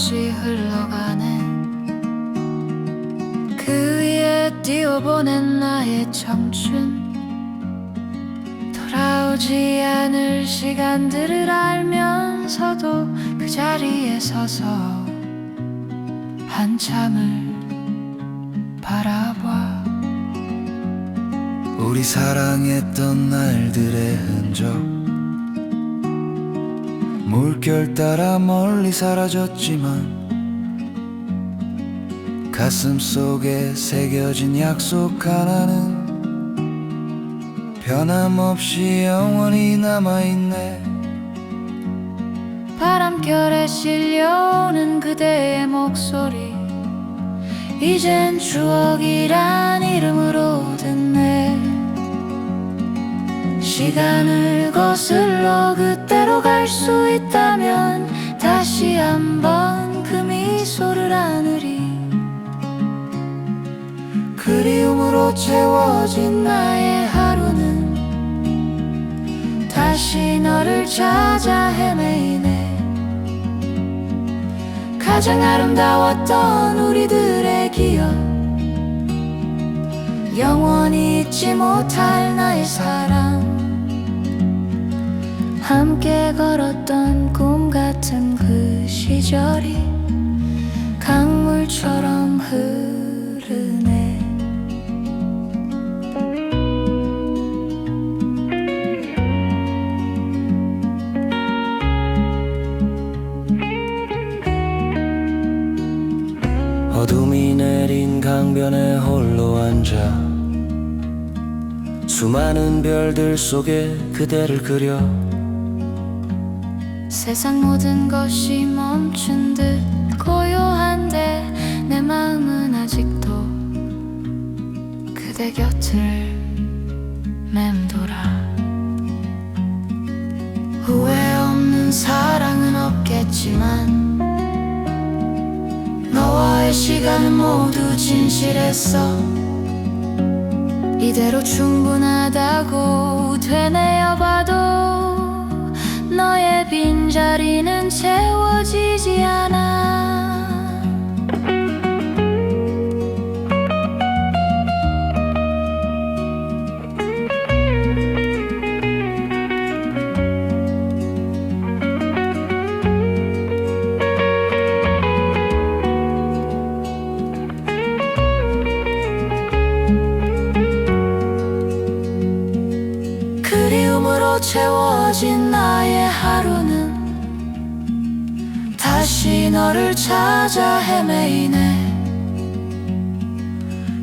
없이 흘러가네 그 위에 띄워보낸 나의 청춘. 돌아오지 않을 시간들을 알면서도 그 자리에 서서 한참을 바라봐. 우리 사랑했던 날들의 흔적 물결 따라 멀리 사라졌지만 가슴 속에 새겨진 약속 하나는 변함없이 영원히 남아있네. 바람결에 실려오는 그대의 목소리. 이젠 추억이란 갈 수 있다면 다시 한번 그 미소를 안으리 그리움으로 채워진 나의 하루는 다시 너를 찾아 헤매이네. 가장 아름다웠던 우리들의 기억. 영원히 잊지 못할 나의 사랑 함께 걸었던 꿈 같은 그 시절이 강물처럼 흐르네. 어둠이 내린 강변에 홀로 앉아 수많은 별들 속에 그대를 그려 세상 모든 것이 멈춘 듯 고요한데 내 마음은 아직도 그대 곁을 맴돌아. 후회 없는 사랑은 없겠지만 너와의 시간은 모두 진실했어. 이대로 충분하다고 되뇌어봐도 너의 빈자리는 채워지지 않아 채워진 나의 하루는 다시 너를 찾아 헤매이네.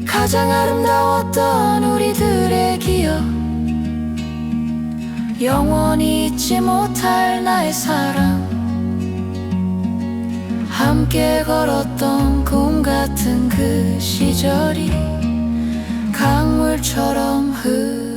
가장 아름다웠던 우리들의 기억. 영원히 잊지 못할 나의 사랑. 함께 걸었던 꿈 같은 그 시절이 강물처럼 흐